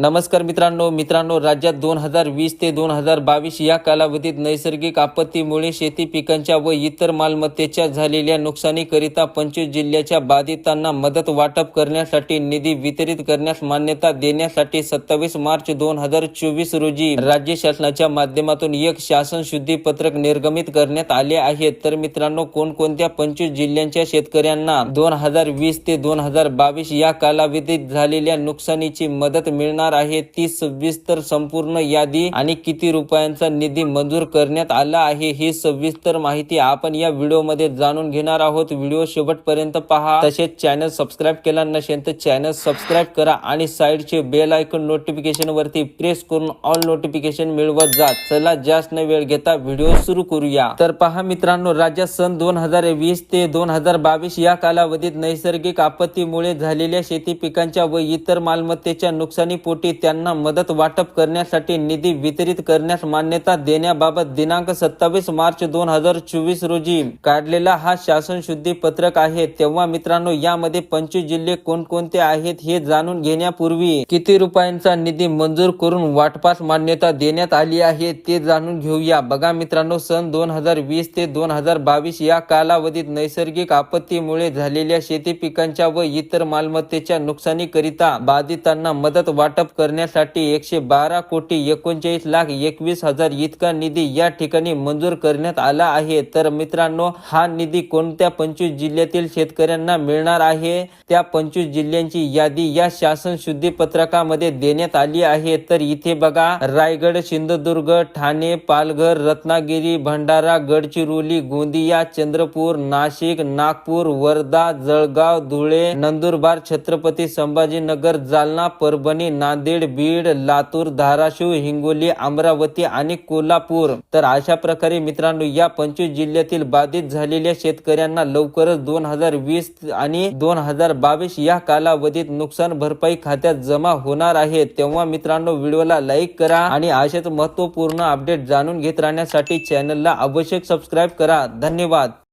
नमस्कार मित्रांनो मित्रांनो राज्यात दोन हजार वीस ते दोन हजार बावीस या कालावधीत नैसर्गिक आपत्तीमुळे शेती पिकांच्या व इतर मालमत्तेच्या झालेल्या नुकसानीकरिता पंचवीस जिल्ह्याच्या बाधितांना मदत वाटप करण्यासाठी निधी वितरित करण्यास मान्यता देण्यासाठी सत्तावीस मार्च दोन हजार चोवीस रोजी राज्य शासनाच्या माध्यमातून एक शासन शुद्धी पत्रक निर्गमित करण्यात आले आहे. तर मित्रांनो कोणकोणत्या पंचवीस जिल्ह्यांच्या शेतकऱ्यांना दोन हजार वीस ते दोन हजार बावीस या कालावधीत झालेल्या नुकसानीची मदत मिळणार आहे ती सविस्तर संपूर्ण यादी आणि किती रुपयांचा निधी मंजूर करण्यात आला आहे ही सविस्तर माहिती आपण या व्हिडिओमध्ये जाणून घेणार आहोत. व्हिडिओ शेवटपर्यंत पहा. तसेच चॅनल सबस्क्राईब केला नसेल तर चॅनल सबस्क्राईब करा आणि साईडचे बेल आयकॉन नोटिफिकेशन वरती प्रेस करून ऑल नोटिफिकेशन मिळवत जा. चला जास्त न वेळ घेता व्हिडिओ सुरू करूया. तर पहा मित्रांनो राज्यात सन दोन हजार वीस ते दोन हजार बावीस या कालावधीत नैसर्गिक आपत्तीमुळे झालेल्या शेती पिकांच्या व इतर मालमत्तेच्या नुकसानीपोटी त्यांना मदत वाटप करण्यासाठी निधी वितरित करण्यास मान्यता देण्याबाबत दिनांक सत्तावीस मार्च दोन हजार चोवीस रोजी काढलेला हा शासन शुद्धी पत्रक आहे. तेव्हा मित्रांनो यामध्ये पंचवीस जिल्हे कोणकोणते आहेत हे जाणून घेण्यापूर्वी किती रुपयांचा निधी मंजूर करून वाटपास मान्यता देण्यात आली आहे ते जाणून घेऊया. बघा मित्रांनो सन दोन हजार वीस ते दोन हजार बावीस या कालावधीत नैसर्गिक आपत्तीमुळे झालेल्या शेती पिकांच्या व इतर मालमत्तेच्या नुकसानीकरिता बाधितांना मदत वाटप करण्यासाठी एकशे बारा कोटी एकोणचाळीस लाख एकवीस हजार इतका निधी या ठिकाणी मंजूर करण्यात आला आहे. तर मित्रांनो हा निधी कोणत्या पंचवीस जिल्ह्यातील शेतकऱ्यांना मिळणार आहे? त्या पंचवीस जिल्ह्यांची यादी या शासन शुद्धी पत्रकामध्ये देण्यात आली आहे. तर इथे बघा रायगड सिंधुदुर्ग ठाणे पालघर रत्नागिरी भंडारा गडचिरोली गोंदिया चंद्रपूर नाशिक नागपूर वर्धा जळगाव धुळे नंदुरबार छत्रपती संभाजीनगर जालना परभणी नांदेड बीड लातूर धाराशिव हिंगोली अमरावती आणि कोल्हापूर. तर अशा प्रकारे मित्रांनो या पंचवीस जिल्ह्यातील बाधित झालेल्या शेतकऱ्यांना लवकरच दोन हजार वीस आणि दोन हजार बावीस या कालावधीत नुकसान भरपाई खात्यात जमा होणार आहे. तेव्हा मित्रांनो व्हिडिओला लाईक करा आणि असेच महत्त्वपूर्ण अपडेट जाणून घेत राहण्यासाठी चॅनलला आवश्यक सबस्क्राईब करा. धन्यवाद.